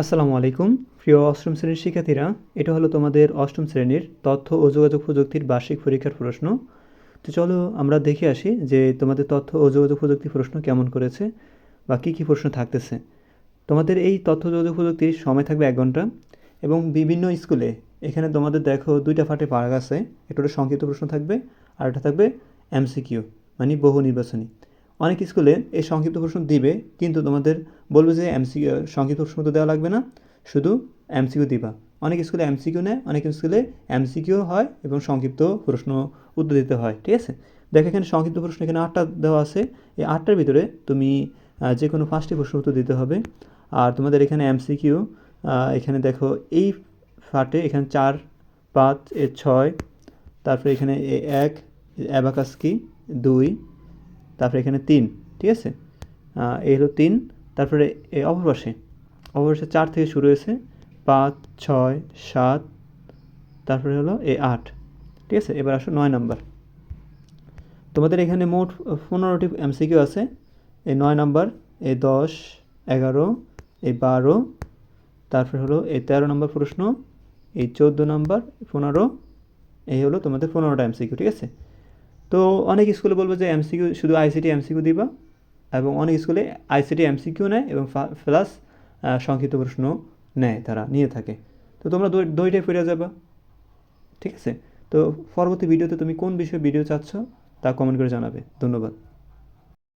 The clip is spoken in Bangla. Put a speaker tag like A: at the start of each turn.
A: আসসালামু আলাইকুম। প্রিয় অষ্টম শ্রেণির শিক্ষার্থীরা, এটা হলো তোমাদের অষ্টম শ্রেণির তথ্য ও যোগাযোগ প্রযুক্তির বার্ষিক পরীক্ষার প্রশ্ন। তো চলো আমরা দেখে আসি যে তোমাদের তথ্য ও যোগাযোগ প্রযুক্তি প্রশ্ন কেমন করেছে বা কী কী প্রশ্ন থাকতেছে। তোমাদের এই তথ্য যোগাযোগ প্রযুক্তির সময় থাকবে এক ঘণ্টা এবং বিভিন্ন স্কুলে এখানে তোমাদের দেখো দুইটা ফাটে পার্ক আছে। একটা সংক্ষিপ্ত প্রশ্ন থাকবে আর একটা থাকবে এমসিকিউ মানে বহু নির্বাচনী। অনেক স্কুলে এই সংক্ষিপ্ত প্রশ্ন দিবে, কিন্তু তোমাদের বলবে যে এমসি সংক্ষিপ্ত প্রশ্ন তো দেওয়া লাগবে না। শুধু এমসিকিউ দিবা। অনেক স্কুলে এমসিকিউ নেয়, অনেক স্কুলে এমসিকিউ হয় এবং সংক্ষিপ্ত প্রশ্ন উত্তর দিতে হয়, ঠিক আছে? দেখো এখানে সংক্ষিপ্ত প্রশ্ন এখানে আটটা দেওয়া আছে। এই আটটার ভিতরে তুমি যে কোনো পাঁচটি প্রশ্ন উত্তর দিতে হবে। আর তোমাদের এখানে এমসিকিউ এখানে দেখো এই ফাটে এখানে চার, পাঁচ, এ ছয়, তারপরে এখানে এ এক অ্যাবাকাস কি দুই তারপরে এখানে তিন, ঠিক আছে? এই হলো তিন, তারপরে এই অপর পাশে চার থেকে শুরু হয়েছে, পাঁচ, ছয়, সাত, তারপরে হলো এ আট, ঠিক আছে? এবার আসো নয় নাম্বার। তোমাদের এখানে মোট পনেরোটি এমসিকিউ আছে। এই নয় নাম্বার এই দশ, এগারো এই বারো, তারপরে হলো এই তেরো নম্বর প্রশ্ন এই চোদ্দ নাম্বার, পনেরো এই হলো তোমাদের পনেরোটা এমসিকিউ, ঠিক আছে? তো অনেক স্কুলে বলব যে এমসিকিউ শুধু আইসিটি এমসিকিউ দিবা এবং অনেক স্কুলে আইসিটি এমসিকিউ নেয় এবং প্লাস সংক্ষিপ্ত প্রশ্ন নেয় তারা, নিয়ে থাকে। তো তোমরা দুই- দুইটাই ফিরে যাবা। ঠিক আছে? তো পরবর্তী ভিডিওতে তুমি কোন বিষয়ে ভিডিও চাচ্ছ তা কমেন্ট করে জানাবে। ধন্যবাদ।